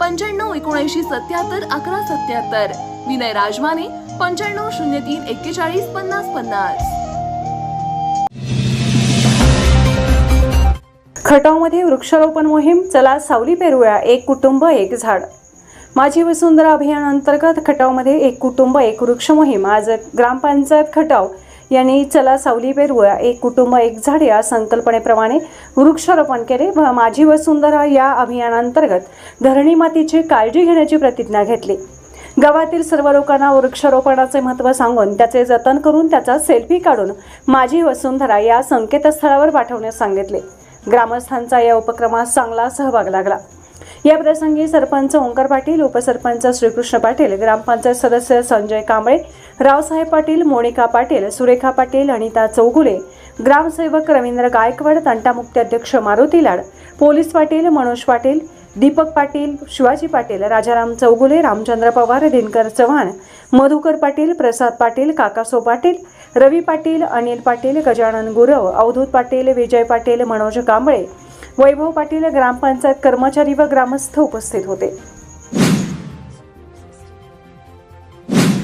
पंच्याण्णव एकोणऐंशी सत्याहत्तर अकरा सत्याहत्तर. विनय राजमाने पंच्याण्णव शून्य तीन एक्केचाळीस पन्नास पन्नास. खटावमध्ये वृक्षारोपण मोहीम चला सावली पेरूया एक कुटुंब एक झाड. माझी वसुंधरा अभियानांतर्गत खटावमध्ये एक कुटुंब एक वृक्ष मोहीम. आज ग्रामपंचायत खटाव यांनी चला सावली पेरूया एक कुटुंब एक झाड या संकल्पनेप्रमाणे वृक्षारोपण केले व माझी वसुंधरा या अभियानांतर्गत धरणी मातीची काळजी घेण्याची प्रतिज्ञा घेतली. गावातील सर्व लोकांना वृक्षारोपणाचे महत्त्व सांगून त्याचे जतन करून त्याचा सेल्फी काढून माझी वसुंधरा या संकेतस्थळावर पाठवण्यास सांगितले. ग्रामस्थांचा या उपक्रमात चांगला सहभाग लागला. या प्रसंगी सरपंच ओंकार पाटील उपसरपंच श्रीकृष्ण पाटील ग्रामपंचायत सदस्य संजय कांबळे रावसाहेब पाटील मोनिका पाटील सुरेखा पाटील अनिता चौगुले ग्रामसेवक रवींद्र गायकवाड तंटामुक्ती अध्यक्ष मारुती लाड पोलीस पाटील मनोज पाटील दीपक पाटील शिवाजी पाटील राजाराम चौगुले रामचंद्र पवार दिनकर चव्हाण मधुकर पाटील प्रसाद पाटील काकासो पाटील रवी पाटील अनिल पाटील गजानन गुरव अवधूत पाटील विजय पाटील मनोज कांबळे वैभव पाटील ग्रामपंचायत कर्मचारी व ग्रामस्थ उपस्थित होते.